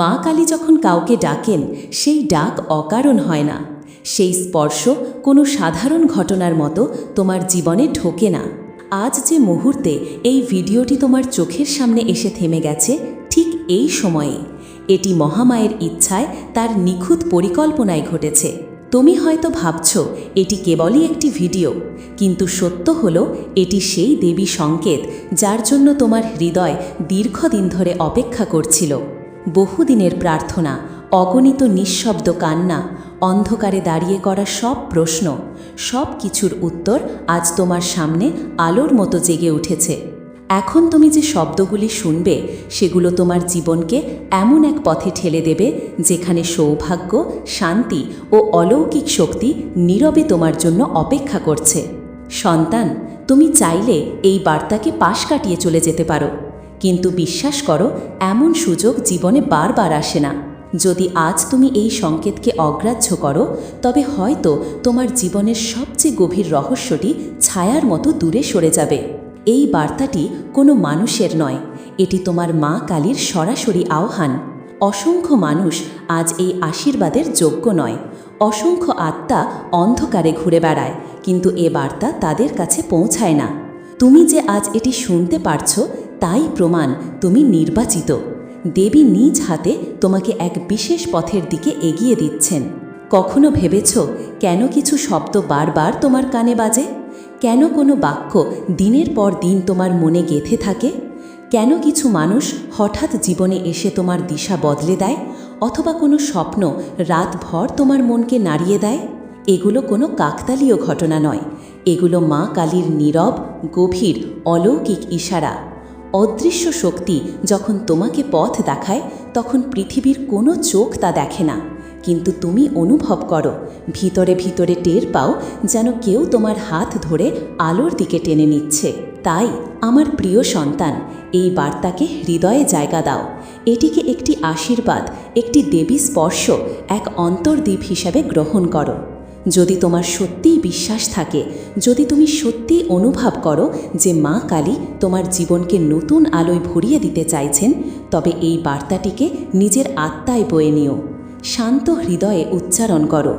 মা কালী যখন কাউকে ডাকেন, সেই ডাক অকারণ হয় না। সেই স্পর্শ কোনো সাধারণ ঘটনার মতো তোমার জীবনে ঢোকে না। আজ যে মুহূর্তে এই ভিডিওটি তোমার চোখের সামনে এসে থেমে গেছে, ঠিক এই সময়ে। এটি মহামায়ের ইচ্ছায় তার নিখুঁত পরিকল্পনায় ঘটেছে। তুমি হয়তো ভাবছ, এটি কেবলই একটি ভিডিও। কিন্তু সত্য হল, এটি সেই দেবী সংকেত, যার জন্য তোমার হৃদয় দীর্ঘদিন ধরে অপেক্ষা করছিল। বহুদিনের প্রার্থনা, অগণিত নিঃশব্দ কান্না, অন্ধকারে দাঁড়িয়ে করা সব প্রশ্ন, সব কিছুর উত্তর আজ তোমার সামনে আলোর মতো জেগে উঠেছে। এখন তুমি যে শব্দগুলি শুনবে, সেগুলো তোমার জীবনকে এমন এক পথে ঠেলে দেবে, যেখানে সৌভাগ্য, শান্তি ও অলৌকিক শক্তি নীরবে তোমার জন্য অপেক্ষা করছে। সন্তান, তুমি চাইলে এই বার্তাকে পাশ কাটিয়ে চলে যেতে পারো। কিন্তু বিশ্বাস করো, এমন সুযোগ জীবনে বারবার আসে না। যদি আজ তুমি এই সংকেতকে অগ্রাহ্য করো, তবে হয়তো তোমার জীবনের সবচেয়ে গভীর রহস্যটি ছায়ার মতো দূরে সরে যাবে। এই বার্তাটি কোনো মানুষের নয়, এটি তোমার মা কালীর সরাসরি আহ্বান। অসংখ্য মানুষ আজ এই আশীর্বাদের যোগ্য নয়। অসংখ্য আত্মা অন্ধকারে ঘুরে বেড়ায়, কিন্তু এ বার্তা তাদের কাছে পৌঁছায় না। তুমি যে আজ এটি শুনতে পারছ তাই প্রমাণ, তুমি নির্বাচিত। দেবী নিজ হাতে তোমাকে এক বিশেষ পথের দিকে এগিয়ে দিচ্ছেন। কখনো ভেবেছ, কেন কিছু শব্দ বারবার তোমার কানে বাজে? কেন কোনো বাক্য দিনের পর দিন তোমার মনে গেথে থাকে? কেন কিছু মানুষ হঠাৎ জীবনে এসে তোমার দিশা বদলে দেয়? অথবা কোনো স্বপ্ন রাতভর তোমার মনকে নাড়িয়ে দেয়? এগুলো কোনো কাকতালীয় ঘটনা নয়। এগুলো মা কালীর নীরব, গভীর, অলৌকিক ইশারা। অদৃশ্য শক্তি যখন তোমাকে পথ দেখায়, তখন পৃথিবীর কোনো চোখ তা দেখে না। কিন্তু তুমি অনুভব করো, ভিতরে ভিতরে টের পাও যেন কেউ তোমার হাত ধরে আলোর দিকে টেনে নিচ্ছে। তাই, আমার প্রিয় সন্তান, এই বার্তাকে হৃদয়ে জায়গা দাও। এটিকে একটি আশীর্বাদ, একটি দেবী স্পর্শ, এক অন্তর্দ্বীপ হিসাবে গ্রহণ করো। যদি তোমার সত্যিই বিশ্বাস থাকে, যদি তুমি সত্যিই অনুভব করো যে মা কালী তোমার জীবনকে নতুন আলোয় ভরিয়ে দিতে চাইছেন, তবে এই বার্তাটিকে নিজের আত্মায় বয়ে নিও। শান্ত হৃদয়ে উচ্চারণ করো,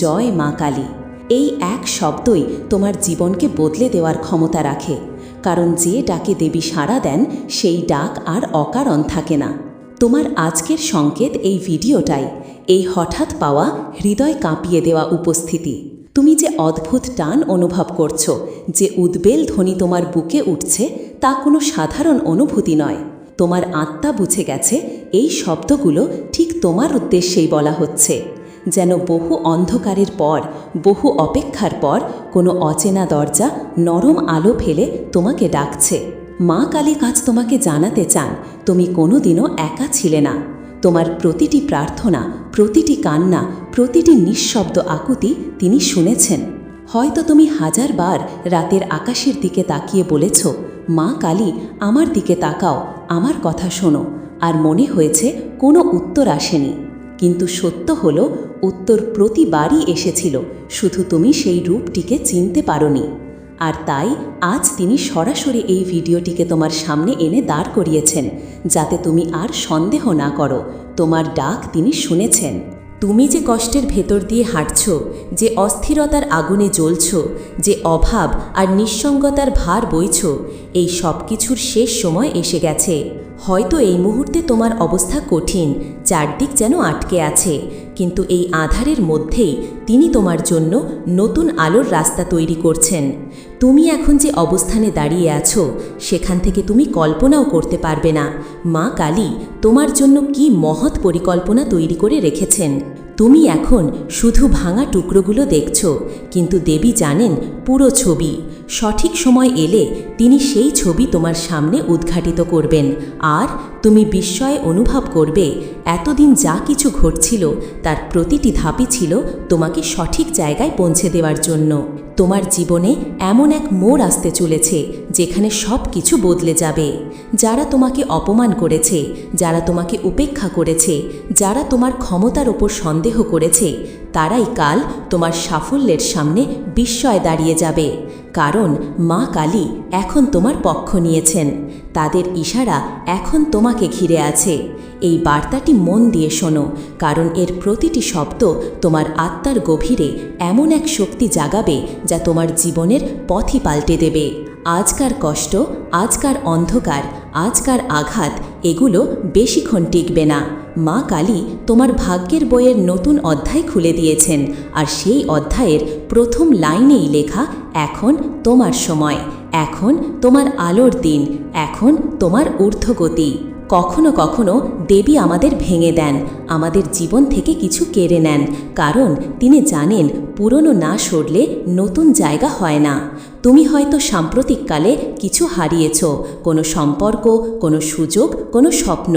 জয় মা কালী। এই এক শব্দই তোমার জীবনকে বদলে দেওয়ার ক্ষমতা রাখে, কারণ যে ডাকে দেবী সাড়া দেন, সেই ডাক আর অকারণ থাকে না। তোমার আজকের সংকেত এই ভিডিওটাই। এই হঠাৎ পাওয়া হৃদয় কাঁপিয়ে দেওয়া উপস্থিতি। তুমি যে অদ্ভুত টান অনুভব করছ, যে উদ্বেল ধ্বনি তোমার বুকে উঠছে, তা কোনো সাধারণ অনুভূতি নয়। তোমার আত্মা বুঝে গেছে, এই শব্দগুলো ঠিক তোমার উদ্দেশ্যেই বলা হচ্ছে। যেন বহু অন্ধকারের পর, বহু অপেক্ষার পর, কোনো অচেনা দরজা নরম আলো ফেলে তোমাকে ডাকছে। মা কালী কাজ তোমাকে জানাতে চান, তুমি কোনোদিনও একা ছিলে না। তোমার প্রতিটি প্রার্থনা, প্রতিটি কান্না, প্রতিটি নিঃশব্দ আকুতি তিনি শুনেছেন। হয়তো তুমি হাজারবার রাতের আকাশের দিকে তাকিয়ে বলেছ, মা কালী, আমার দিকে তাকাও, আমার কথা শোনো। আর মনে হয়েছে, কোনো উত্তর আসেনি। কিন্তু সত্য হলো, উত্তর প্রতিবারই এসেছিল, শুধু তুমি সেই রূপটিকে চিনতে পারোনি। আর তাই আজ তিনি সরাসরি এই ভিডিওটিকে তোমার সামনে এনে দাঁড় করিয়েছেন, যাতে তুমি আর সন্দেহ না করো, তোমার ডাক তিনি শুনেছেন। তুমি যে কষ্টের ভেতর দিয়ে হাঁটছ, যে অস্থিরতার আগুনে জ্বলছ, যে অভাব আর নিঃসঙ্গতার ভার বইছ, এই সব কিছুর শেষ সময় এসে গেছে। হয়তো এই মুহূর্তে তোমার অবস্থা কঠিন, চারদিক যেন আটকে আছে, কিন্তু এই আধারের মধ্যেই তিনি তোমার জন্য নতুন আলোর রাস্তা তৈরি করছেন। তুমি এখন যে অবস্থানে দাঁড়িয়ে আছো, সেখান থেকে তুমি কল্পনাও করতে পারবে না। মা কালী তোমার জন্য কি মহৎ পরিকল্পনা তৈরি করে রেখেছেন। তুমি এখন শুধু ভাঙা টুকরোগুলো দেখছ, কিন্তু দেবী জানেন পুরো ছবি। সঠিক সময় এলে তিনি সেই ছবি তোমার সামনে উদ্ঘাটিত করবেন। আর তুমি বিস্ময়ে অনুভব করবে, এতদিন যা কিছু ঘটছিল তার প্রতিটি ধাপই ছিল তোমাকে সঠিক জায়গায় পৌঁছে দেওয়ার জন্য। তোমার জীবনে এমন এক মোড় আসতে চলেছে যেখানে সব কিছু বদলে যাবে। যারা তোমাকে অপমান করেছে, যারা তোমাকে উপেক্ষা করেছে, যারা তোমার ক্ষমতার ওপর সন্দেহ করেছে তারাই কাল তোমার সাফল্যের সামনে বিস্ময় দাঁড়িয়ে যাবে। কারণ মা কালী এখন তোমার পক্ষ নিয়েছেন। তাদের ইশারা এখন তোমাকে ঘিরে আছে। এই বার্তাটি মন দিয়ে শোনো, কারণ এর প্রতিটি শব্দ তোমার আত্মার গভীরে এমন এক শক্তি জাগাবে যা তোমার জীবনের পথই পাল্টে দেবে। আজকার কষ্ট, আজকার অন্ধকার আজকার আঘাত, এগুলো বেশিক্ষণ টিকবে না। মা কালী তোমার ভাগ্যের বইয়ের নতুন অধ্যায় খুলে দিয়েছেন, আর সেই অধ্যায়ের প্রথম লাইনেই লেখা, এখন তোমার সময়, এখন তোমার আলোর দিন, এখন তোমার ঊর্ধ্বগতি। কখনো কখনো দেবী আমাদের ভেঙে দেন, আমাদের জীবন থেকে কিছু কেড়ে নেন, কারণ তিনি জানেন পুরনো না সরলে নতুন জায়গা হয় না। তুমি হয়তো সাম্প্রতিককালে কিছু হারিয়েছ, কোনো সম্পর্ক, কোনো সুযোগ, কোনো স্বপ্ন।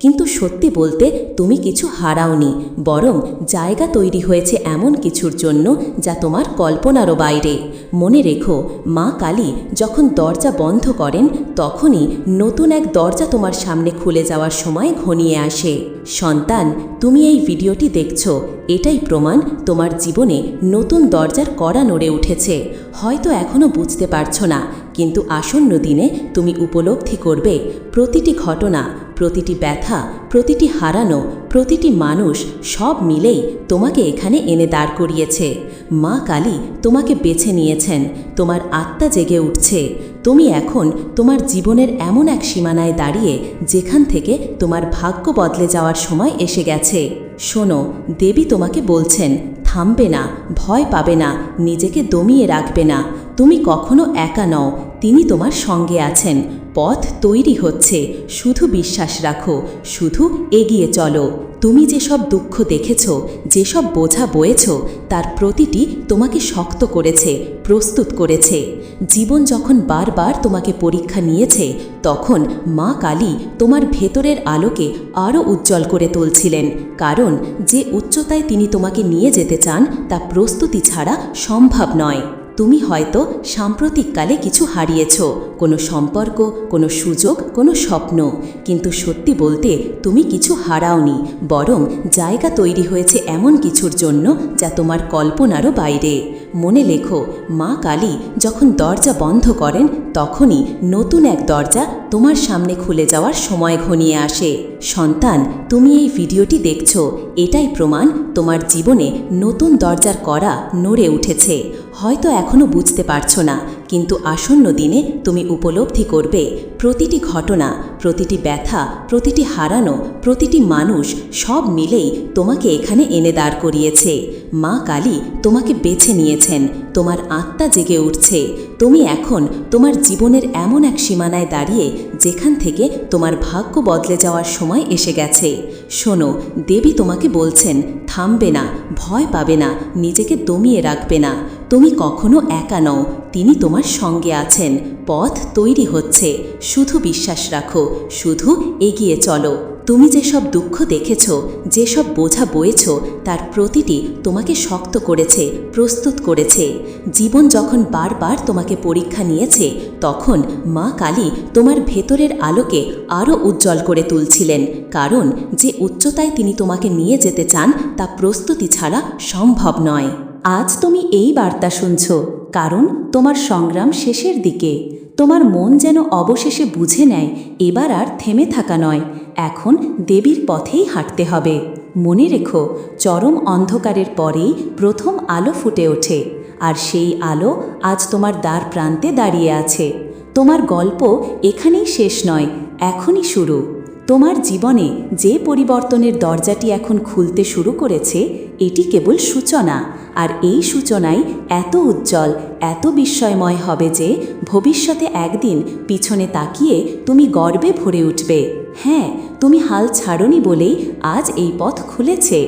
কিন্তু সত্যি বলতে তুমি কিছু হারাওনি, বরং জায়গা তৈরি হয়েছে এমন কিছুর জন্য যা তোমার কল্পনারও বাইরে। মনে রেখো, মা কালী যখন দরজা বন্ধ করেন, তখনই নতুন এক দরজা তোমার সামনে খুলে যাওয়ার সময় ঘনিয়ে আসে। সন্তান, তুমি এই ভিডিওটি দেখছ, এটাই প্রমাণ তোমার জীবনে নতুন দরজার কড়া নড়ে উঠেছে। হয়তো এখনও বুঝতে পারছ না। কিন্তু আসন্ন দিনে তুমি উপলব্ধি করবে, প্রতিটি ঘটনা, প্রতিটি ব্যথা, প্রতিটি হারানো, প্রতিটি মানুষ সব মিলেই তোমাকে এখানে এনে দাঁড় করিয়েছে। মা কালী তোমাকে বেছে নিয়েছেন, তোমার আত্মা জেগে উঠছে। তুমি এখন তোমার জীবনের এমন এক সীমানায় দাঁড়িয়ে, যেখান থেকে তোমার ভাগ্য বদলে যাওয়ার সময় এসে গেছে। শোনো, দেবী তোমাকে বলছেন, থামবে না, ভয় পাবে না, নিজেকে দমিয়ে রাখবে না। তুমি কখনো একা নও, তিনি তোমার সঙ্গে আছেন। পথ তৈরি হচ্ছে, শুধু বিশ্বাস রাখো, শুধু এগিয়ে চলো। তুমি যেসব দুঃখ দেখেছ, যেসব বোঝা বয়েছ, তার প্রতিটি তোমাকে শক্ত করেছে, প্রস্তুত করেছে। জীবন যখন বারবার তোমাকে পরীক্ষা নিয়েছে, তখন মা কালী তোমার ভেতরের আলোকে আরও উজ্জ্বল করে তুলছিলেন। কারণ যে উচ্চতায় তিনি তোমাকে নিয়ে যেতে চান, তা প্রস্তুতি ছাড়া সম্ভব নয়। তুমি হয়তো সাম্প্রতিককালে কিছু হারিয়েছ। কোনো সম্পর্ক, কোনো সুযোগ, কোনো স্বপ্ন। কিন্তু সত্যি বলতে তুমি কিছু হারাওনি, বরং জায়গা তৈরি হয়েছে এমন কিছুর জন্য যা তোমার কল্পনারও বাইরে। মনে লেখো, মা কালী যখন দরজা বন্ধ করেন, তখনই নতুন এক দরজা তোমার সামনে খুলে যাওয়ার সময় ঘনিয়ে আসে। সন্তান, তুমি এই ভিডিওটি দেখছ, এটাই প্রমাণ তোমার জীবনে নতুন দরজার করা নড়ে উঠেছে। হয়তো এখনও বুঝতে পারছ না কিন্তু আসন্ন দিনে তুমি উপলব্ধি করবে, প্রতিটি ঘটনা, প্রতিটি ব্যথা, প্রতিটি হারানো, প্রতিটি মানুষ সব মিলেই তোমাকে এখানে এনে দাঁড় করিয়েছে। মা কালী তোমাকে বেছে নিয়েছেন, তোমার আত্মা জেগে উঠছে। তুমি এখন তোমার জীবনের এমন এক সীমানায় দাঁড়িয়ে যেখান থেকে তোমার ভাগ্য বদলে যাওয়ার সময় এসে গেছে। শোনো, দেবী তোমাকে বলছেন, থামবে না, ভয় পাবে না, নিজেকে দমিয়ে রাখবে না। তুমি কখনো একা নও, তিনি তোমার সঙ্গে আছেন, পথ তৈরি হচ্ছে, শুধু বিশ্বাস রাখো, শুধু এগিয়ে চলো। তুমি যেসব দুঃখ দেখেছ যেসব বোঝা বয়েছ, তার প্রতিটি তোমাকে শক্ত করেছে, প্রস্তুত করেছে। জীবন যখন বারবার তোমাকে পরীক্ষা নিয়েছে, তখন মা কালী তোমার ভেতরের আলোকে আরও উজ্জ্বল করে তুলছিলেন, কারণ যে উচ্চতায় তিনি তোমাকে নিয়ে যেতে চান, তা প্রস্তুতি ছাড়া সম্ভব নয়। আজ তুমি এই বার্তা শুনছ, কারণ তোমার সংগ্রাম শেষের দিকে। তোমার মন যেন অবশেষে বুঝে নেয়, এবার আর থেমে থাকা নয়। এখন দেবীর পথেই হাঁটতে হবে। মনে রেখো, চরম অন্ধকারের পরেই প্রথম আলো ফুটে ওঠে, আর সেই আলো আজ তোমার দ্বার প্রান্তে দাঁড়িয়ে আছে। তোমার গল্প এখানেই শেষ নয়, এখনই শুরু। তোমার জীবনে যে পরিবর্তনের দরজাটি এখন খুলতে শুরু করেছে, এটি কেবল সূচনা। আর এই সূচনাই এত উজ্জ্বল, এত বিস্ময়ময় হবে যে ভবিষ্যতে একদিন পিছনে তাকিয়ে তুমি গর্বে ভরে উঠবে। হ্যাঁ তুমি হাল ছাড়নি বলেই আজ এই পথ খুলেছে।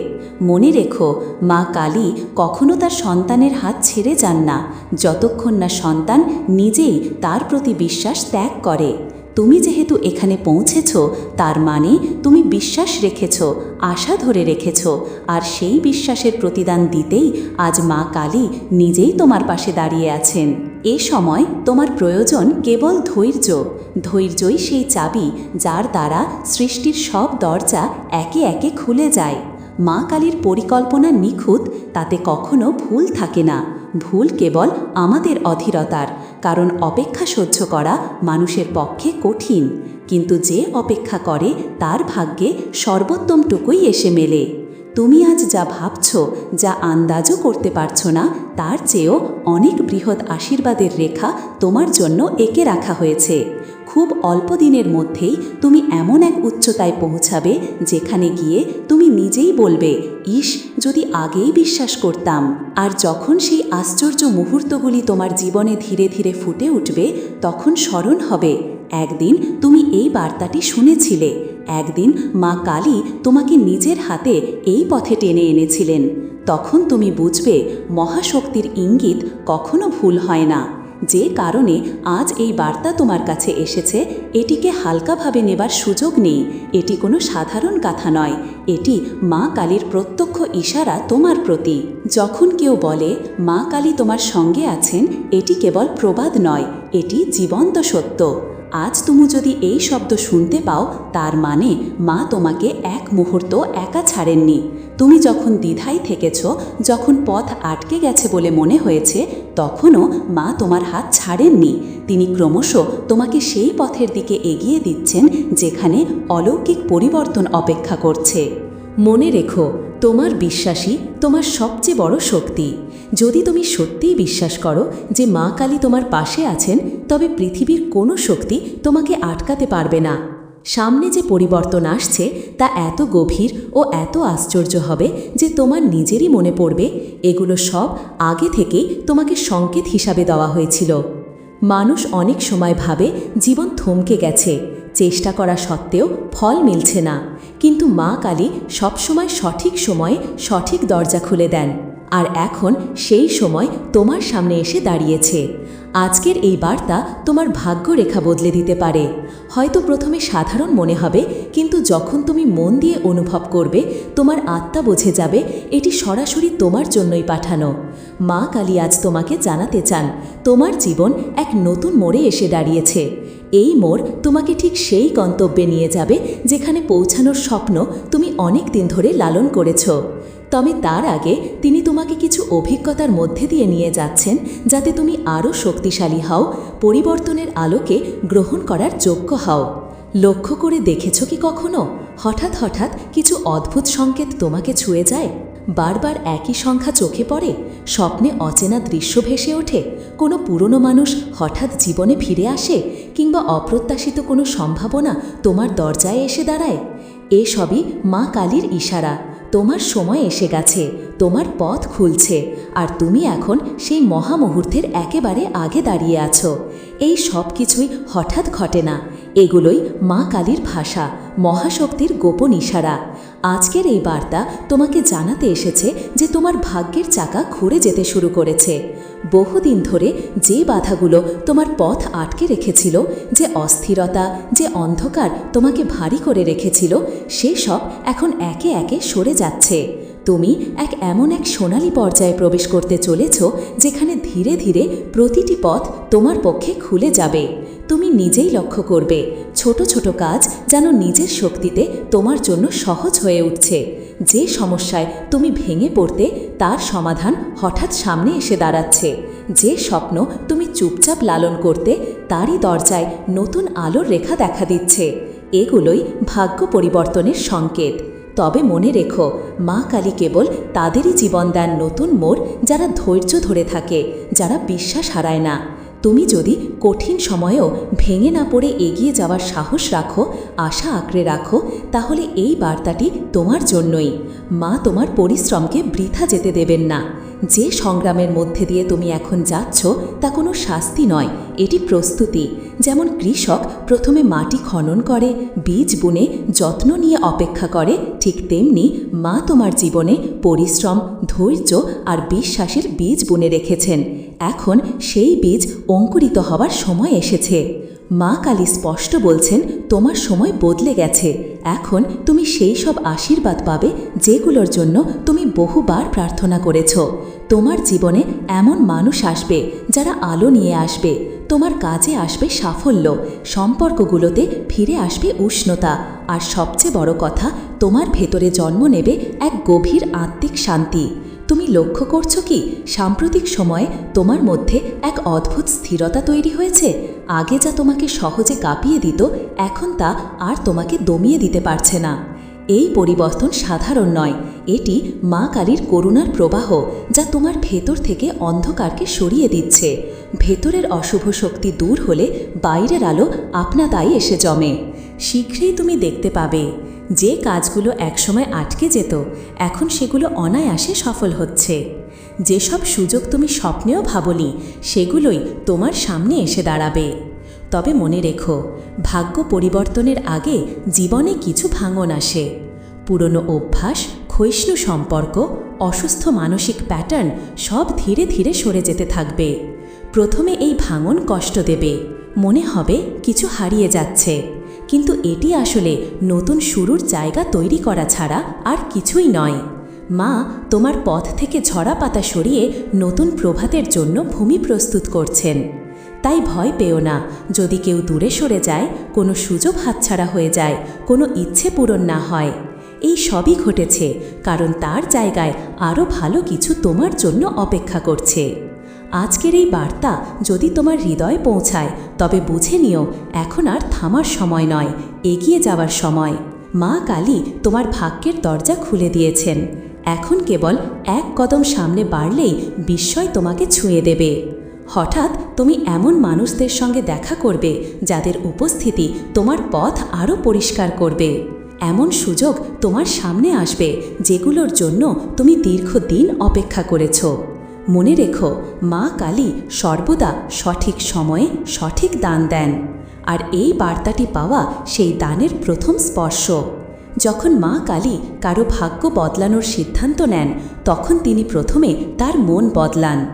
মনে রেখো, মা কালী কখনো তার সন্তানের হাত ছেড়ে যান না, যতক্ষণ না সন্তান নিজেই তার প্রতি বিশ্বাস ত্যাগ করে। তুমি যেহেতু এখানে পৌঁছেছ, তার মানে তুমি বিশ্বাস রেখেছ, আশা ধরে রেখেছ, আর সেই বিশ্বাসের প্রতিদান দিতেই আজ মা কালী নিজেই তোমার পাশে দাঁড়িয়ে আছেন। এ সময় তোমার প্রয়োজন কেবল ধৈর্য। ধৈর্যই সেই চাবি যার দ্বারা সৃষ্টির সব দরজা একে একে খুলে যায়। মা কালীর পরিকল্পনা নিখুঁত, তাতে কখনো ভুল থাকে না। ভুল কেবল আমাদের অধীরতার। কারণ অপেক্ষা সহ্য করা মানুষের পক্ষে কঠিন। কিন্তু যে অপেক্ষা করে, তার ভাগ্যে সর্বোত্তমটুকুই এসে মেলে। তুমি আজ যা ভাবছ, যা আন্দাজও করতে পারছ না, তার চেয়েও অনেক বৃহৎ আশীর্বাদের রেখা তোমার জন্য এঁকে রাখা হয়েছে। খুব অল্প দিনের মধ্যেই তুমি এমন এক উচ্চতায় পৌঁছাবে, যেখানে গিয়ে তুমি নিজেই বলবে ইস যদি আগেই বিশ্বাস করতাম। আর যখন সেই আশ্চর্য মুহূর্তগুলি তোমার জীবনে ধীরে ধীরে ফুটে উঠবে, তখন স্মরণ হবে, একদিন তুমি এই বার্তাটি শুনেছিলে। একদিন মা কালী তোমাকে নিজের হাতে এই পথে টেনে এনেছিলেন। তখন তুমি বুঝবে মহাশক্তির ইঙ্গিত কখনো ভুল হয় না। যে কারণে আজ এই বার্তা তোমার কাছে এসেছে, এটিকে হালকাভাবে নেবার সুযোগ নেই। এটি কোনো সাধারণ কথা নয়। এটি মা কালীর প্রত্যক্ষ ইশারা তোমার প্রতি। যখন কেউ বলে, মা কালী তোমার সঙ্গে আছেন, এটি কেবল প্রবাদ নয়, এটি জীবন্ত সত্য। আজ তুমি যদি এই শব্দ শুনতে পাও, তার মানে মা তোমাকে এক মুহূর্ত একা ছাড়েননি। তুমি যখন দ্বিধায় থেকেছ, যখন পথ আটকে গেছে বলে মনে হয়েছে, তখনও মা তোমার হাত ছাড়েননি। তিনি ক্রমশ তোমাকে সেই পথের দিকে এগিয়ে দিচ্ছেন, যেখানে অলৌকিক পরিবর্তন অপেক্ষা করছে। মনে রেখো, তোমার বিশ্বাসই তোমার সবচেয়ে বড় শক্তি। যদি তুমি সত্যিই বিশ্বাস করো যে মা কালী তোমার পাশে আছেন, তবে পৃথিবীর কোনো শক্তি তোমাকে আটকাতে পারবে না। সামনে যে পরিবর্তন আসছে, তা এত গভীর ও এত আশ্চর্য হবে যে তোমার নিজেরই মনে পড়বে, এগুলো সব আগে থেকেই তোমাকে সংকেত হিসাবে দেওয়া হয়েছিল। মানুষ অনেক সময় ভাবে জীবন থমকে গেছে, চেষ্টা করা সত্ত্বেও ফল মিলছে না, কিন্তু মা কালী সবসময় সঠিক সময়ে সঠিক দরজা খুলে দেন। আর এখন সেই সময় তোমার সামনে এসে দাঁড়িয়েছে। আজকের এই বার্তা তোমার ভাগ্য রেখা বদলে দিতে পারে। হয়তো প্রথমে সাধারণ মনে হবে, কিন্তু যখন তুমি মন দিয়ে অনুভব করবে, তোমার আত্মা বোঝে যাবে, এটি সরাসরি তোমার জন্যই পাঠানো। মা কালী আজ তোমাকে জানাতে চান, তোমার জীবন এক নতুন মোড়ে এসে দাঁড়িয়েছে। এই মোড় তোমাকে ঠিক সেই গন্তব্যে নিয়ে যাবে, যেখানে পৌঁছানোর স্বপ্ন তুমি অনেক দিন ধরে লালন করেছ। তবে তার আগে তিনি তোমাকে কিছু অভিজ্ঞতার মধ্যে দিয়ে নিয়ে যাচ্ছেন, যাতে তুমি আরও শক্তিশালী হও, পরিবর্তনের আলোকে গ্রহণ করার যোগ্য হও। লক্ষ্য করে দেখেছ কি কখনো? হঠাৎ হঠাৎ কিছু অদ্ভুত সংকেত তোমাকে ছুঁয়ে যায়। বারবার একই সংখ্যা চোখে পড়ে, স্বপ্নে অচেনা দৃশ্য ভেসে ওঠে, কোনো পুরনো মানুষ হঠাৎ জীবনে ফিরে আসে, কিংবা অপ্রত্যাশিত কোনো সম্ভাবনা তোমার দরজায় এসে দাঁড়ায়। এসবই মা কালীর ইশারা। তোমার সময় এসে গেছে, তোমার পথ খুলছে, আর তুমি এখন সেই মহামুহূর্তের একেবারে আগে দাঁড়িয়ে আছো। এই সব কিছুই হঠাৎ ঘটে না। এগুলোই মা কালীর ভাষা, মহাশক্তির গোপন ইশারা। আজকের এই বার্তা তোমাকে জানাতে এসেছে যে তোমার ভাগ্যের চাকা ঘুরে যেতে শুরু করেছে। বহুদিন ধরে যে বাধাগুলো তোমার পথ আটকে রেখেছিল, যে অস্থিরতা, যে অন্ধকার তোমাকে ভারী করে রেখেছিল সেসব এখন একে একে সরে যাচ্ছে। তুমি এক এমন এক সোনালি পর্যায়ে প্রবেশ করতে চলেছ, যেখানে ধীরে ধীরে প্রতিটি পথ তোমার পক্ষে খুলে যাবে। তুমি নিজেই লক্ষ্য করবে। ছোট ছোট কাজ যেন নিজের শক্তিতে তোমার জন্য সহজ হয়ে উঠছে। যে সমস্যায় তুমি ভেঙে পড়তে, তার সমাধান হঠাৎ সামনে এসে দাঁড়াচ্ছে। যে স্বপ্ন তুমি চুপচাপ লালন করতে, তারই দরজায় নতুন আলোর রেখা দেখা দিচ্ছে। এগুলোই ভাগ্য পরিবর্তনের সংকেত। তবে মনে রেখো, মা কালী কেবল তাদেরই জীবন দেন নতুন মোড় যারা ধৈর্য ধরে থাকে, যারা বিশ্বাস হারায় না। তুমি যদি কঠিন সময়েও ভেঙে না পড়ে এগিয়ে যাওয়ার সাহস রাখো, আশা আঁকড়ে রাখো, তাহলে এই বার্তাটি তোমার জন্যই। মা তোমার পরিশ্রমকে বৃথা যেতে দেবেন না। যে সংগ্রামের মধ্যে দিয়ে তুমি এখন যাচ্ছ, তা কোনো শাস্তি নয়, এটি প্রস্তুতি। যেমন কৃষক প্রথমে মাটি খনন করে, বীজ বুনে, যত্ন নিয়ে অপেক্ষা করে, ঠিক তেমনি মা তোমার জীবনে পরিশ্রম, ধৈর্য আর বিশ্বাসের বীজ বুনে রেখেছেন। এখন সেই বীজ অঙ্কুরিত হওয়ার সময় এসেছে। মা কালী স্পষ্ট বলছেন, তোমার সময় বদলে গেছে। এখন তুমি সেই সব আশীর্বাদ পাবে যেগুলোর জন্য তুমি বহুবার প্রার্থনা করেছ। তোমার জীবনে এমন মানুষ আসবে যারা আলো নিয়ে আসবে। তোমার কাজে আসবে সাফল্য। সম্পর্কগুলোতে ফিরে আসবে উষ্ণতা। আর সবচেয়ে বড় কথা, তোমার ভেতরে জন্ম নেবে এক গভীর আত্মিক শান্তি। তুমি লক্ষ্য করছ কি? সাম্প্রতিক সময়ে তোমার মধ্যে এক অদ্ভুত স্থিরতা তৈরি হয়েছে। আগে যা তোমাকে সহজে কাঁপিয়ে দিত, এখন তা আর তোমাকে দমিয়ে দিতে পারছে না। এই পরিবর্তন সাধারণ নয়। এটি মা কালীর করুণার প্রবাহ, যা তোমার ভেতর থেকে অন্ধকারকে সরিয়ে দিচ্ছে। ভেতরের অশুভ শক্তি দূর হলে বাইরের আলো আপনাতাই এসে জমে। শীঘ্রই তুমি দেখতে পাবে। যে কাজগুলো একসময় আটকে যেত, এখন সেগুলো অনায়াসে সফল হচ্ছে। যেসব সুযোগ তুমি স্বপ্নেও ভাবনি, সেগুলোই তোমার সামনে এসে দাঁড়াবে। তবে মনে রেখো, ভাগ্য পরিবর্তনের আগে জীবনে কিছু ভাঙন আসে। পুরনো অভ্যাস, ক্ষয়িষ্ণু সম্পর্ক, অসুস্থ মানসিক প্যাটার্ন সব ধীরে ধীরে সরে যেতে থাকবে। প্রথমে এই ভাঙন কষ্ট দেবে, মনে হবে কিছু হারিয়ে যাচ্ছে। কিন্তু এটি আসলে নতুন শুরুর জায়গা তৈরি করা ছাড়া আর কিছুই নয়। মা, তোমার পথ থেকে ঝরা পাতা সরিয়ে নতুন প্রভাতের জন্য ভূমি প্রস্তুত করছেন। তাই ভয় পেও না, যদি কেউ দূরে সরে যায়, কোনো সুযোগ হাতছাড়া হয়ে যায়, কোনো ইচ্ছে পূরণ না হয়। এই সবই ঘটেছে, কারণ তার জায়গায় আরও ভালো কিছু তোমার জন্য অপেক্ষা করছে। আজকের এই বার্তা যদি তোমার হৃদয়ে পৌঁছায়, তবে বুঝে নিও, এখন আর থামার সময় নয়, এগিয়ে যাওয়ার সময়। মা কালী তোমার ভাগ্যের দরজা খুলে দিয়েছেন। এখন কেবল এক কদম সামনে বাড়লেই বিস্ময় তোমাকে ছুঁয়ে দেবে। হঠাৎ তুমি এমন মানুষদের সঙ্গে দেখা করবে, যাদের উপস্থিতি তোমার পথ আরও পরিষ্কার করবে। এমন সুযোগ তোমার সামনে আসবে, যেগুলোর জন্য তুমি দীর্ঘদিন অপেক্ষা করেছ। মনে রেখো, মা কালী সর্বদা সঠিক সময়ে সঠিক দান দেন। আর এই বার্তাটি পাওয়া সেই দানের প্রথম স্পর্শ। যখন মা কালী কারও ভাগ্য বদলানোর সিদ্ধান্ত নেন, তখন তিনি প্রথমে তার মন বদলান।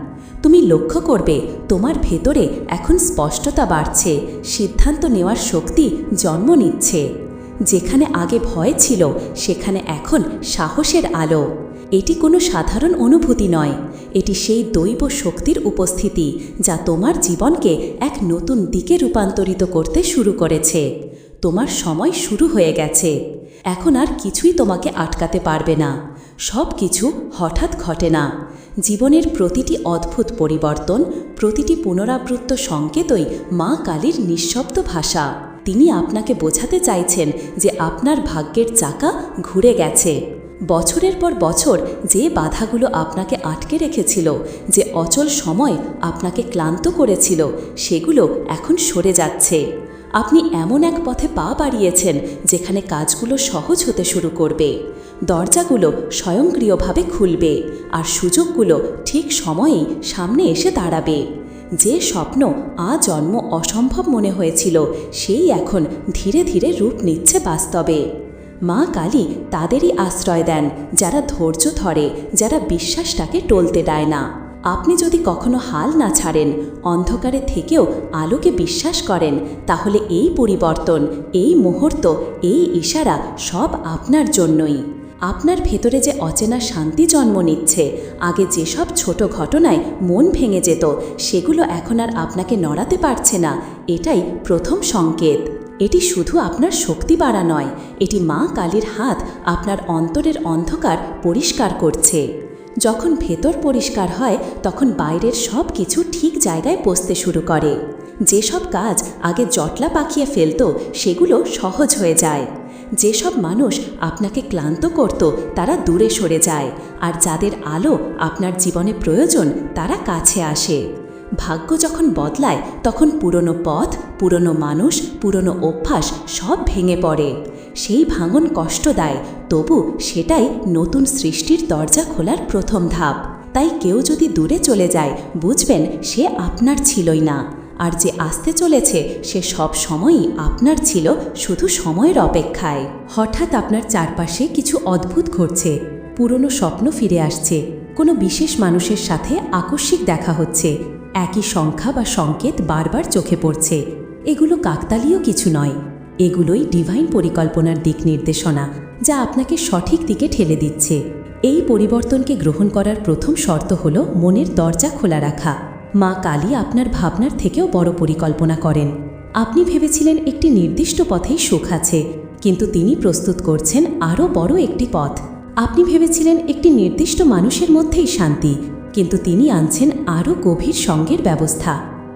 তুমি লক্ষ্য করবে, তোমার ভেতরে এখন স্পষ্টতা বাড়ছে, সিদ্ধান্ত নেওয়ার শক্তি জন্ম নিচ্ছে। যেখানে আগে ভয় ছিল, সেখানে এখন সাহসের আলো। এটি কোনো সাধারণ অনুভূতি নয়। এটি সেই দৈব শক্তির উপস্থিতি যা তোমার জীবনকে এক নতুন দিকে রূপান্তরিত করতে শুরু করেছে। তোমার সময় শুরু হয়ে গেছে। এখন আর কিছুই তোমাকে আটকাতে পারবে না। সব কিছু হঠাৎ ঘটে না। জীবনের প্রতিটি অদ্ভুত পরিবর্তন, প্রতিটি পুনরাবৃত্ত সংকেতই মা কালীর নিঃশব্দ ভাষা। তিনি আপনাকে বোঝাতে চাইছেন যে আপনার ভাগ্যের চাকা ঘুরে গেছে। বছরের পর বছর যে বাধাগুলো আপনাকে আটকে রেখেছিল, যে অচল সময় আপনাকে ক্লান্ত করেছিল, সেগুলো এখন সরে যাচ্ছে। আপনি এমন এক পথে পা বাড়িয়েছেন যেখানে কাজগুলো সহজ হতে শুরু করবে। দরজাগুলো স্বয়ংক্রিয়ভাবে খুলবে আর সুযোগগুলো ঠিক সময়েই সামনে এসে দাঁড়াবে। যে স্বপ্ন আজন্ম অসম্ভব মনে হয়েছিল, সেই এখন ধীরে ধীরে রূপ নিচ্ছে বাস্তবে। মা কালী তাদেরই আশ্রয় দেন, যারা ধৈর্য ধরে, যারা বিশ্বাসটাকে টলতে দেয় না। আপনি যদি কখনো হাল না ছাড়েন, অন্ধকারে থেকেও আলোকে বিশ্বাস করেন, তাহলে এই পরিবর্তন, এই মুহূর্ত, এই ইশারা সব আপনার জন্যই। আপনার ভেতরে যে অচেনা শান্তি জন্ম নিচ্ছে, আগে যেসব ছোট ঘটনায় মন ভেঙে যেত, সেগুলো এখন আর আপনাকে নড়াতে পারছে না, এটাই প্রথম সংকেত। এটি শুধু আপনার শক্তি বাড়া নয় এটি মা কালীর হাত আপনার অন্তরের অন্ধকার পরিষ্কার করছে। যখন ভেতর পরিষ্কার হয়, তখন বাইরের সব কিছু ঠিক জায়গায় বসতে শুরু করে। যেসব কাজ আগে জটলা পাকিয়ে ফেলত, সেগুলো সহজ হয়ে যায়। যেসব মানুষ আপনাকে ক্লান্ত করত, তারা দূরে সরে যায়, আর যাদের আলো আপনার জীবনে প্রয়োজন, তারা কাছে আসে। ভাগ্য যখন বদলায়, তখন পুরনো পথ, পুরনো মানুষ, পুরনো অভ্যাস সব ভেঙে পড়ে। সেই ভাঙন কষ্ট দেয়, তবু সেটাই নতুন সৃষ্টির দরজা খোলার প্রথম ধাপ। তাই কেউ যদি দূরে চলে যায়, বুঝবেন সে আপনার ছিলই না। আর যে আসতে চলেছে, সে সব সময়ই আপনার ছিল শুধু সময়ের অপেক্ষায়। হঠাৎ আপনার চারপাশে কিছু অদ্ভুত ঘটছে। পুরনো স্বপ্ন ফিরে আসছে। কোনো বিশেষ মানুষের সাথে আকস্মিক দেখা হচ্ছে। একই সংখ্যা বা সংকেত বারবার চোখে পড়ছে। এগুলো কাকতালীয় কিছু নয়। এগুলোই ডিভাইন পরিকল্পনার দিক নির্দেশনা, যা আপনাকে সঠিক দিকে ঠেলে দিচ্ছে। এই পরিবর্তনকে গ্রহণ করার প্রথম শর্ত হল মনের দরজা খোলা রাখা। মা কালী আপনার ভাবনার থেকেও বড় পরিকল্পনা করেন। আপনি ভেবেছিলেন একটি নির্দিষ্ট পথেই সুখ আছে, কিন্তু তিনি প্রস্তুত করছেন আরও বড় একটি পথ। আপনি ভেবেছিলেন একটি নির্দিষ্ট মানুষের মধ্যেই শান্তি, কিন্তু তিনি আনছেন আরও গভীর সঙ্গের ব্যবস্থা।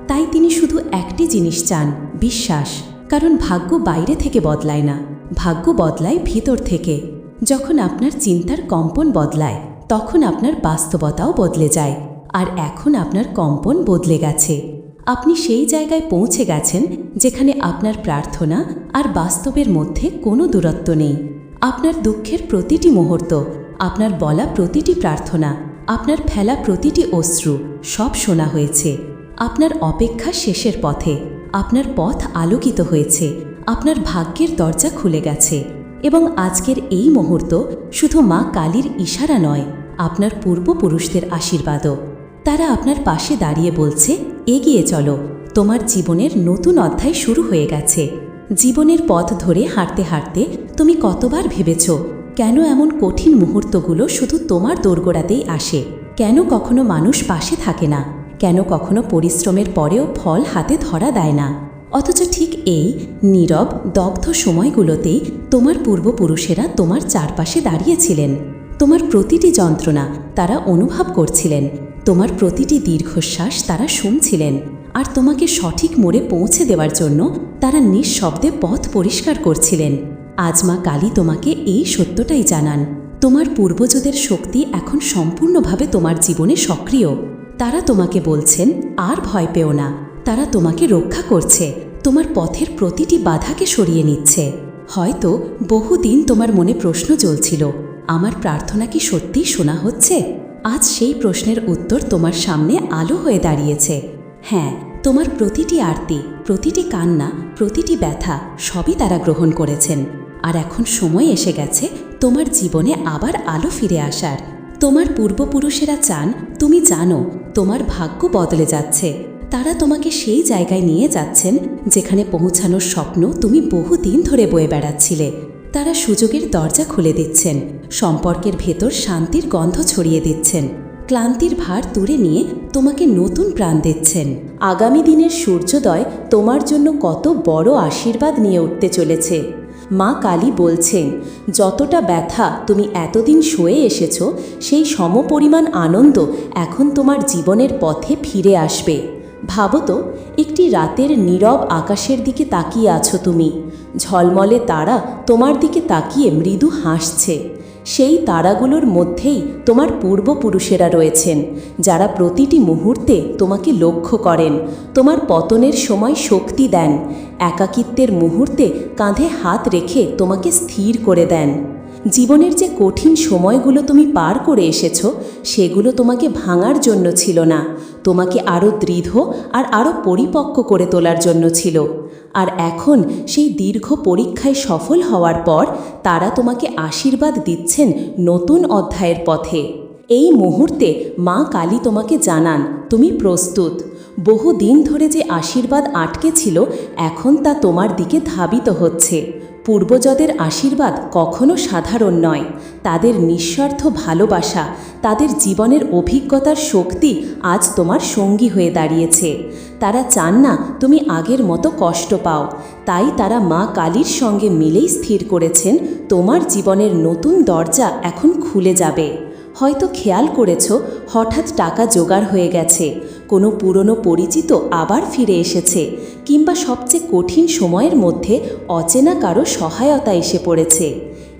তাই তিনি শুধু একটি জিনিস চান, বিশ্বাস। কারণ ভাগ্য বাইরে থেকে বদলায় না। ভাগ্য বদলায় ভিতর থেকে। যখন আপনার চিন্তার কম্পন বদলায়, তখন আপনার বাস্তবতাও বদলে যায়। আর এখন আপনার কম্পন বদলে গেছে। আপনি সেই জায়গায় পৌঁছে গেছেন যেখানে আপনার প্রার্থনা আর বাস্তবের মধ্যে কোনো দূরত্ব নেই। আপনার দুঃখের প্রতিটি মুহূর্ত, আপনার বলা প্রতিটি প্রার্থনা, আপনার ফেলা প্রতিটি অশ্রু সব শোনা হয়েছে। আপনার অপেক্ষা শেষের পথে। আপনার পথ আলোকিত হয়েছে, আপনার ভাগ্যের দরজা খুলে গেছে এবং আজকের এই মুহূর্ত শুধু মা কালীর ইশারা নয়, আপনার পূর্বপুরুষদের আশীর্বাদও। তারা আপনার পাশে দাঁড়িয়ে বলছে, এগিয়ে চলো, তোমার জীবনের নতুন অধ্যায় শুরু হয়ে গেছে। জীবনের পথ ধরে হাঁটতে হাঁটতে তুমি কতবার ভেবেছ, কেন এমন কঠিন মুহূর্তগুলো শুধু তোমার দোরগোড়াতেই আসে? কেন কখনো মানুষ পাশে থাকে না? কেন কখনো পরিশ্রমের পরেও ফল হাতে ধরা দেয় না। অথচ ঠিক এই নীরব, দগ্ধ সময়গুলোতেই তোমার পূর্বপুরুষেরা তোমার চারপাশে দাঁড়িয়েছিলেন। তোমার প্রতিটি যন্ত্রণা তারা অনুভব করছিলেন। তোমার প্রতিটি দীর্ঘশ্বাস তারা শুনছিলেন। আর তোমাকে সঠিক মোড়ে পৌঁছে দেওয়ার জন্য তারা নিঃশব্দে পথ পরিষ্কার করছিলেন। আজ মা কালী তোমাকে এই সত্যটাই জানান। তোমার পূর্বজদের শক্তি এখন সম্পূর্ণভাবে তোমার জীবনে সক্রিয়। তারা তোমাকে বলছেন, আর ভয় পেও না। তারা তোমাকে রক্ষা করছে। তোমার পথের প্রতিটি বাধাকে সরিয়ে নিচ্ছে। হয়তো বহুদিন তোমার মনে প্রশ্ন চলছিল, আমার প্রার্থনা কি সত্যিই শোনা হচ্ছে? আজ সেই প্রশ্নের উত্তর তোমার সামনে আলো হয়ে দাঁড়িয়েছে। হ্যাঁ তোমার প্রতিটি আরতি, প্রতিটি কান্না, প্রতিটি ব্যথা সবই তারা গ্রহণ করেছেন। আর এখন সময় এসে গেছে তোমার জীবনে আবার আলো ফিরে আসার। তোমার পূর্বপুরুষেরা চান, তুমি জানো, তোমার ভাগ্য বদলে যাচ্ছে। তারা তোমাকে সেই জায়গায় নিয়ে যাচ্ছেন, যেখানে পৌঁছানোর স্বপ্ন তুমি বহুদিন ধরে বয়ে বেড়াচ্ছিলে। তারা সুযোগের দরজা খুলে দিচ্ছেন, সম্পর্কের ভেতর শান্তির গন্ধ ছড়িয়ে দিচ্ছেন। ক্লান্তির ভার দূরে নিয়ে তোমাকে নতুন প্রাণ দিচ্ছেন। আগামী দিনের সূর্যোদয় তোমার জন্য কত বড় আশীর্বাদ নিয়ে উঠতে চলেছে। মা কালী বলছেন যতটা ব্যথা তুমি এতদিন শুয়ে এসেছ, সেই সমপরিমাণ আনন্দ এখন তোমার জীবনের পথে ফিরে আসবে। ভাবো তো, একটি রাতের নীরব আকাশের দিকে তাকিয়ে আছো তুমি। ঝলমলে তারা তোমার দিকে তাকিয়ে মৃদু হাসছে। সেই তারাগুলোর মধ্যেই তোমার পূর্বপুরুষেরা রয়েছেন, যারা প্রতিটি মুহূর্তে তোমাকে লক্ষ্য করেন, তোমার পতনের সময় শক্তি দেন, একাকিত্বের মুহূর্তে কাঁধে হাত রেখে তোমাকে স্থির করে দেন। জীবনের যে কঠিন সময়গুলো তুমি পার করে এসেছ, সেগুলো তোমাকে ভাঙার জন্য ছিল না। তোমাকে আরও দৃঢ় আর আরও পরিপক্ক করে তোলার জন্য ছিল। আর এখন সেই দীর্ঘ পরীক্ষায় সফল হওয়ার পর তারা তোমাকে আশীর্বাদ দিচ্ছেন নতুন অধ্যায়ের পথে। এই মুহূর্তে মা কালী তোমাকে জানান, তুমি প্রস্তুত। বহু দিন ধরে যে আশীর্বাদ আটকে ছিল, এখন তা তোমার দিকে ধাবিত হচ্ছে। পূর্বজদের আশীর্বাদ কখনো সাধারণ নয়। তাদের নিঃস্বার্থ ভালোবাসা, তাদের জীবনের অভিজ্ঞতার শক্তি আজ তোমার সঙ্গী হয়ে দাঁড়িয়েছে। তারা চান না তুমি আগের মতো কষ্ট পাও। তাই তারা মা কালীর সঙ্গে মিলেই স্থির করেছেন, তোমার জীবনের নতুন দরজা এখন খুলে যাবে। হয়তো খেয়াল করেছ, হঠাৎ টাকা জোগাড় হয়ে গেছে। কোনো পুরনো পরিচিত আবার ফিরে এসেছে, কিংবা সবচেয়ে কঠিন সময়ের মধ্যে অচেনা কারও সহায়তা এসে পড়েছে।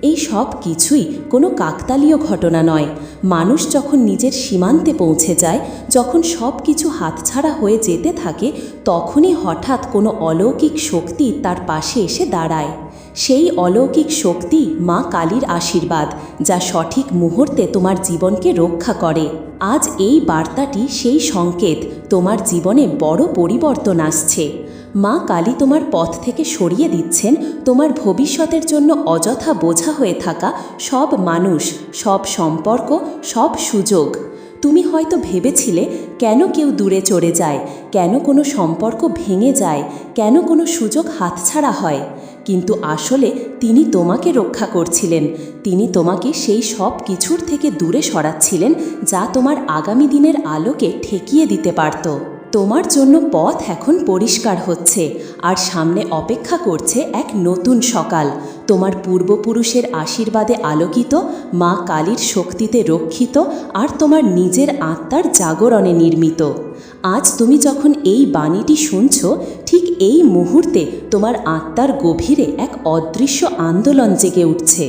এই সব কিছুই কোনো কাকতালীয় ঘটনা নয়। মানুষ যখন নিজের সীমান্তে পৌঁছে যায়, যখন সব কিছু হাতছাড়া হয়ে যেতে থাকে, তখনই হঠাৎ কোনো অলৌকিক শক্তি তার পাশে এসে দাঁড়ায়। সেই অলৌকিক শক্তি মা কালীর আশীর্বাদ, যা সঠিক মুহূর্তে তোমার জীবনকে রক্ষা করে। আজ এই বার্তাটি সেই সংকেত তোমার জীবনে বড় পরিবর্তন আসছে। মা কালী তোমার পথ থেকে সরিয়ে দিচ্ছেন, তোমার ভবিষ্যতের জন্য অযথা বোঝা হয়ে থাকা সব মানুষ, সব সম্পর্ক, সব সুযোগ। তুমি হয়তো ভেবেছিলে, কেন কেউ দূরে চড়ে যায়, কেন কোনো সম্পর্ক ভেঙে যায়, কেন কোনো সুযোগ হাতছাড়া হয়। কিন্তু আসলে তিনি তোমাকে রক্ষা করছিলেন, তিনি তোমাকে সেই সব কিছুর থেকে দূরে সরাচ্ছিলেন, যা তোমার আগামী দিনের আলোকে ঠেকিয়ে দিতে পারত। তোমার জন্য পথ এখন পরিষ্কার হচ্ছে, আর সামনে অপেক্ষা করছে এক নতুন সকাল। তোমার পূর্বপুরুষের আশীর্বাদে আলোকিত, মা কালীর শক্তিতে রক্ষিত, আর তোমার নিজের আত্মার জাগরণে নির্মিত। আজ তুমি যখন এই বাণীটি শুনছ, ঠিক এই মুহূর্তে তোমার আত্মার গভীরে এক অদৃশ্য আন্দোলন জেগে উঠছে।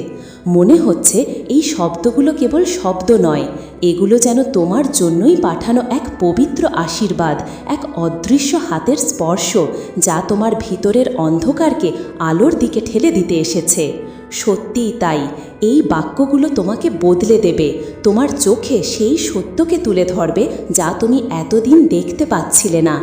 মনে হচ্ছে এই শব্দগুলো কেবল শব্দ নয় এগুলো যেন তোমার জন্যই পাঠানো এক পবিত্র আশীর্বাদ, এক অদৃশ্য হাতের স্পর্শ, যা তোমার ভিতরের অন্ধকারকে আলোর দিকে ঠেলে দিতে এসেছে। সত্যিই তাই, এই বাক্যগুলো তোমাকে বদলে দেবে। তোমার চোখে সেই সত্যকে তুলে ধরবে, যা তুমি এতদিন দেখতে পাচ্ছিলে না।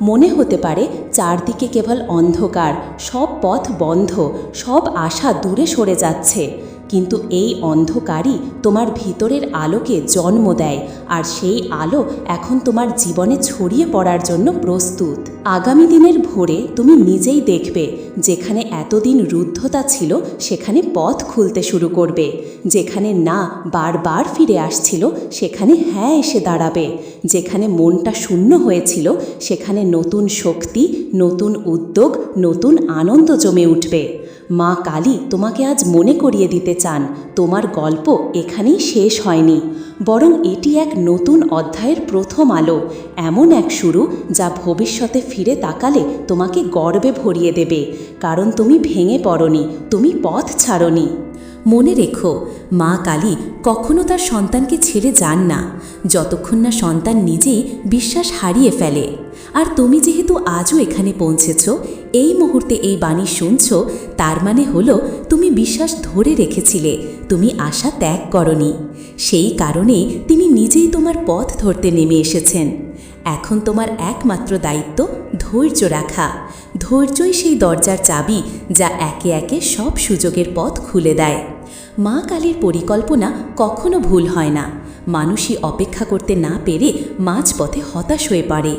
মনে হতে পারে, চারদিকে কেবল অন্ধকার, সব পথ বন্ধ, সব আশা দূরে সরে যাচ্ছে। কিন্তু এই অন্ধকারই তোমার ভিতরের আলোকে জন্ম দেয়, আর সেই আলো এখন তোমার জীবনে ছড়িয়ে পড়ার জন্য প্রস্তুত। আগামী দিনের ভোরে তুমি নিজেই দেখবে, যেখানে এতদিন রুদ্ধতা ছিল, সেখানে পথ খুলতে শুরু করবে। যেখানে না বারবার ফিরে আসছিল, সেখানে হ্যাঁ এসে দাঁড়াবে। যেখানে মনটা শূন্য হয়েছিল, সেখানে নতুন শক্তি, নতুন উদ্যোগ, নতুন আনন্দ জমে উঠবে। মা কালী তোমাকে আজ মনে করিয়ে দিতে চান, তোমার গল্প এখানেই শেষ হয়নি। বরং এটি এক নতুন অধ্যায়ের প্রথম আলো, এমন এক শুরু যা ভবিষ্যতে ফিরে তাকালে তোমাকে গর্বে ভরিয়ে দেবে। কারণ তুমি ভেঙে পড়নি, তুমি পথ ছাড়নি। মনে রেখো, মা কালী কখনো তার সন্তানকে ছেড়ে যান না। যতক্ষণ না সন্তান নিজেই বিশ্বাস হারিয়ে ফেলে। আর তুমি যেহেতু আজও এখানে পৌঁছেছ, এই মুহূর্তে এই বাণী শুনছ, তার মানে হলো তুমি বিশ্বাস ধরে রেখেছিলে, তুমি আশা ত্যাগ করনি। সেই কারণেই তিনি নিজেই তোমার পথ ধরতে নেমে এসেছেন। এখন তোমার একমাত্র দায়িত্ব ধৈর্য রাখা। ধৈর্যই সেই দরজার চাবি যা একে একে সব সুযোগের পথ খুলে দেয়। মা কালীর পরিকল্পনা কখনো ভুল হয় না। মানুষই অপেক্ষা করতে না পেরে মাঝপথে হতাশ হয়ে পড়ে।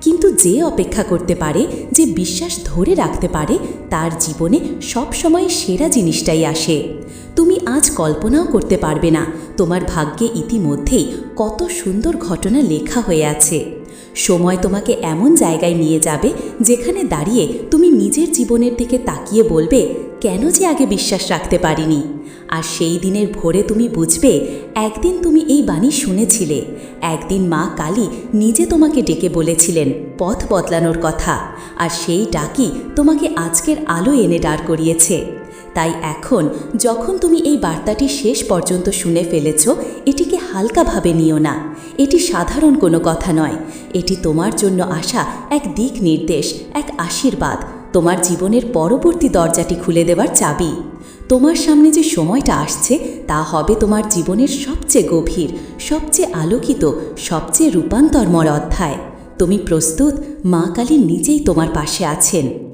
কিন্তু যে অপেক্ষা করতে পারে, যে বিশ্বাস ধরে রাখতে পারে, তার জীবনে সবসময় সেরা জিনিসটাই আসে। তুমি আজ কল্পনাও করতে পারবে না তোমার ভাগ্যে ইতিমধ্যেই কত সুন্দর ঘটনা লেখা হয়ে আছে। সময় তোমাকে এমন জায়গায় নিয়ে যাবে যেখানে দাঁড়িয়ে তুমি নিজের জীবনের দিকে তাকিয়ে বলবে, কেন যে আগে বিশ্বাস রাখতে পারিনি? আর সেই দিনের ভোরে তুমি বুঝবে, একদিন তুমি এই বাণী শুনেছিলে। একদিন মা কালী নিজে তোমাকে ডেকে বলেছিলেন পথ বদলানোর কথা, আর সেই ডাকি তোমাকে আজকের আলো এনে দাঁড় করিয়েছে। তাই এখন যখন তুমি এই বার্তাটি শেষ পর্যন্ত শুনে ফেলেছ, এটিকে হালকাভাবে নিও না। এটি সাধারণ কোনো কথা নয়। এটি তোমার জন্য আসা এক দিক নির্দেশ, এক আশীর্বাদ। তোমার জীবনের পরবর্তী দরজাটি খুলে দেওয়ার চাবি। তোমার সামনে যে সময়টা আসছে, তা হবে তোমার জীবনের সবচেয়ে গভীর, সবচেয়ে আলোকিত, সবচেয়ে রূপান্তরময় অধ্যায়। তুমি প্রস্তুত? মা কালী নিজেই তোমার পাশে আছেন।